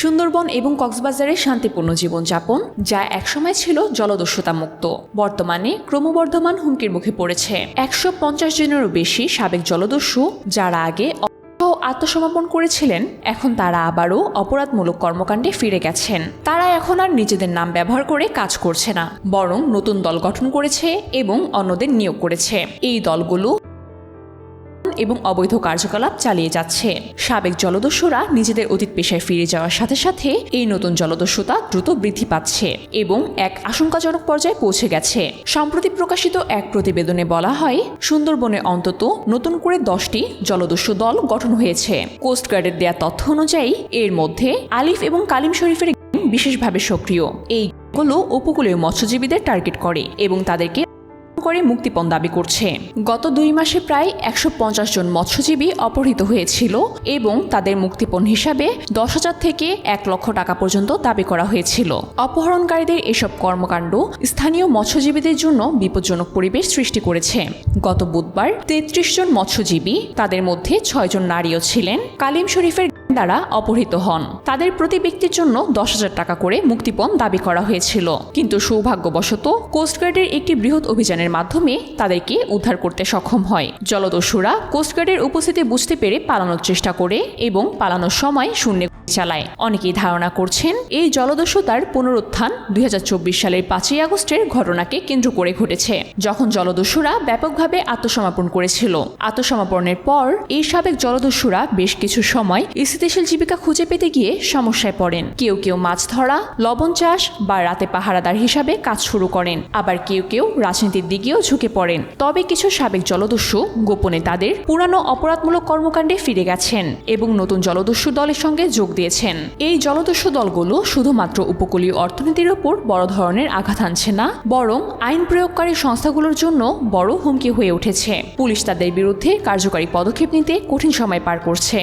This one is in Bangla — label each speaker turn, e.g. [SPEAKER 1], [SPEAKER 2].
[SPEAKER 1] সুন্দরবন এবং কক্সবাজারে শান্তিপূর্ণ জীবনযাপন, যা একসময় ছিল জলদস্যুতা মুক্ত বর্তমানে ক্রমবর্ধমান হুমকির মুখে পড়েছে। একশো পঞ্চাশ জনেরও বেশি সাবেক জলদস্যু, যারা আগে আত্মসমর্পণ করেছিলেন, এখন তারা আবারও অপরাধমূলক কর্মকাণ্ডে ফিরে গেছেন। তারা এখন আর নিজেদের নাম ব্যবহার করে কাজ করছে না, বরং নতুন দল গঠন করেছে এবং অন্যদের নিয়োগ করেছে। এই দলগুলো এবং অবৈধ কার্যকলাপ চালিয়ে যাচ্ছে। সাবেক জলদস্যুরা নিজেদের অতীত পেশায় ফিরে যাওয়ার সাথে সাথে এই নতুন জলদস্যুতা দ্রুত বৃদ্ধি পাচ্ছে এবং এক আশঙ্কাজনক পর্যায়ে পৌঁছে গেছে। সম্প্রতি প্রকাশিত এক প্রতিবেদনে বলা হয়, সুন্দরবনে অন্তত নতুন করে দশটি জলদস্যু দল গঠন হয়েছে। কোস্টগার্ডের দেয়া তথ্য অনুযায়ী, এর মধ্যে আলিফ এবং কালিম শরীফের বিশেষভাবে সক্রিয়। এই গুলো উপকূলীয় মৎস্যজীবীদের টার্গেট করে এবং তাদেরকে করে মুক্তিপণ দাবি করছে। গত দুই মাসে প্রায় একশো পঞ্চাশ জন মৎস্যজীবী অপহৃত হয়েছিল এবং তাদের মুক্তিপণ হিসাবে দশ হাজার থেকে এক লক্ষ টাকা পর্যন্ত দাবি করা হয়েছিল। অপহরণকারীদের এসব কর্মকাণ্ড স্থানীয় মৎস্যজীবীদের জন্য বিপজ্জনক পরিবেশ সৃষ্টি করেছে। গত বুধবার তেত্রিশ জন মৎস্যজীবী তাদের মধ্যে ছয়জন নারীও ছিলেন। কালিম শরীফের দ্বারা অপহৃত হন। তাদের প্রতি ব্যক্তির জন্য দশ হাজার টাকা করে মুক্তিপণ দাবি করা হয়েছিল। কিন্তু সৌভাগ্যবশত কোস্টগার্ডের একটি বৃহৎ অভিযানের মাধ্যমে তাদেরকে উদ্ধার করতে সক্ষম হয়। জলদস্যুরা কোস্টগার্ডের উপস্থিতি বুঝতে পেরে পালানোর চেষ্টা করে এবং পালানোর সময় শূন্য চালায়। অনেকেই ধারণা করছেন, এই জলদস্যুতার পুনরুত্থান দুই হাজার চব্বিশ সালের পাঁচই আগস্টের ঘটনাকে কেন্দ্র করে ঘটেছে। যখন জলদস্যুরা ব্যাপকভাবে আত্মসমর্পণ করেছিল। আত্মসমর্পণের পর এই সাবেক জলদস্যুরা বেশ কিছু সময় স্থিতিশীল জীবিকা খুঁজে পেতে গিয়ে সমস্যায় পড়েন। কেউ কেউ মাছ ধরা, লবণ চাষ বা রাতে পাহারাদার হিসাবে কাজ শুরু করেন। আবার কেউ কেউ রাজনীতির দিকেও ঝুঁকে পড়েন। তবে কিছু সাবেক জলদস্যু গোপনে তাদের পুরানো অপরাধমূলক কর্মকাণ্ডে ফিরে গেছেন এবং নতুন জলদস্যু দলের সঙ্গে যোগ দিয়েছেন। এই জলদস্যু দলগুলো শুধুমাত্র উপকূলীয় অর্থনীতির ওপর বড় ধরনের আঘাত আনছে না, বরং আইন প্রয়োগকারী সংস্থাগুলোর জন্য বড় হুমকি হয়ে উঠেছে। পুলিশ তাদের বিরুদ্ধে কার্যকারী পদক্ষেপ নিতে কঠিন সময় পার করছে।